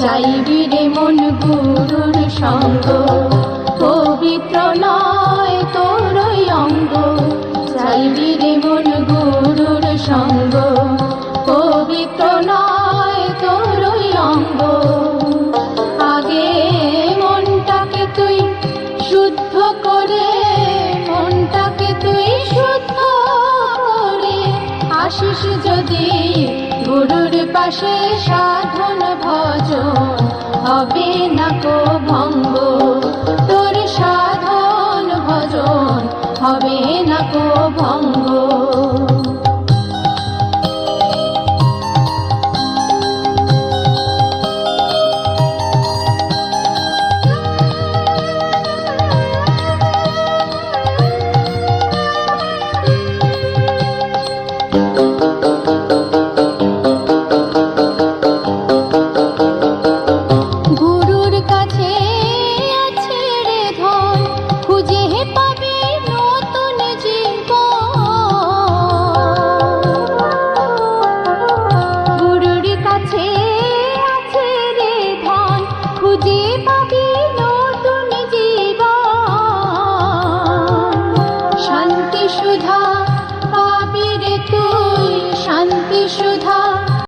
চাইবি রে মন গুরুর সঙ্গ, পবিত্র নয় তোর অঙ্গ। চাইবি রে মন গুরুর সঙ্গ, পবিত্র নয় তোর অঙ্গ। আগে মনটাকে তুই শুদ্ধ করে, মনটাকে তুই শুদ্ধ করে আসিস যদি গুরুর পাশে সাধন ভজন হবে না কো ভঙ্গ।